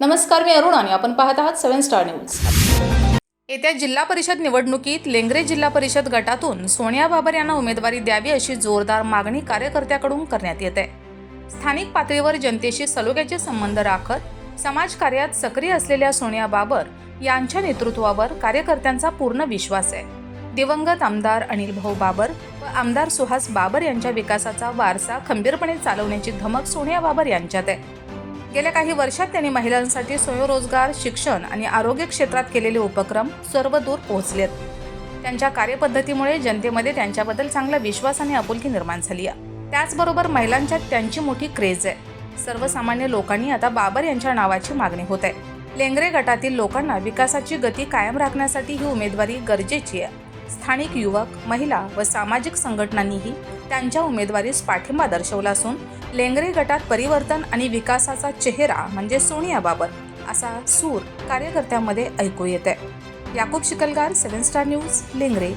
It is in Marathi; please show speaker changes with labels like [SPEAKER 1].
[SPEAKER 1] नमस्कार मी अरुण आणि आपण पाहत आहात सेव्हन स्टार न्यूज. येत्या जिल्हा परिषद निवडणुकीत लेंगरे जिल्हा परिषद गटातून सोनिया बाबर यांना उमेदवारी द्यावी अशी जोरदार मागणी कार्यकर्त्याकडून करण्यात येते. स्थानिक पातळीवर जनतेशी सलोख्याचे संबंध राखत समाजकार्यात सक्रिय असलेल्या सोनिया बाबर यांच्या नेतृत्वावर कार्यकर्त्यांचा पूर्ण विश्वास आहे. दिवंगत आमदार अनिल भाऊ बाबर व आमदार सुहास बाबर यांच्या विकासाचा वारसा खंबीरपणे चालवण्याची धमक सोनिया बाबर यांच्यात आहे. गेल्या काही वर्षात त्यांनी महिलांसाठी स्वयंरोजगार शिक्षण आणि आरोग्य क्षेत्रात केलेले उपक्रम सर्व दूर पोहोचलेत. त्यांच्या कार्यपद्धतीमुळे जनतेमध्ये त्यांच्याबद्दल चांगला विश्वास आणि आपुलकी निर्माण झाली आहे. त्याचबरोबर महिलांच्यात त्यांची मोठी क्रेज आहे. सर्वसामान्य लोकांनी आता बाबर यांच्या नावाची मागणी होत आहे. लेंगरे गटातील लोकांना विकासाची गती कायम राखण्यासाठी ही उमेदवारी गरजेची आहे. स्थानिक युवक महिला व सामाजिक संघटनांनीही त्यांच्या उमेदवारीस पाठिंबा दर्शवला असून लेंगरे गटात परिवर्तन आणि विकासाचा चेहरा म्हणजे सोनिया बाबर असा सूर कार्यकर्त्यांमध्ये ऐकू येत आहे Yakub Shikalgar seven star news Lengare.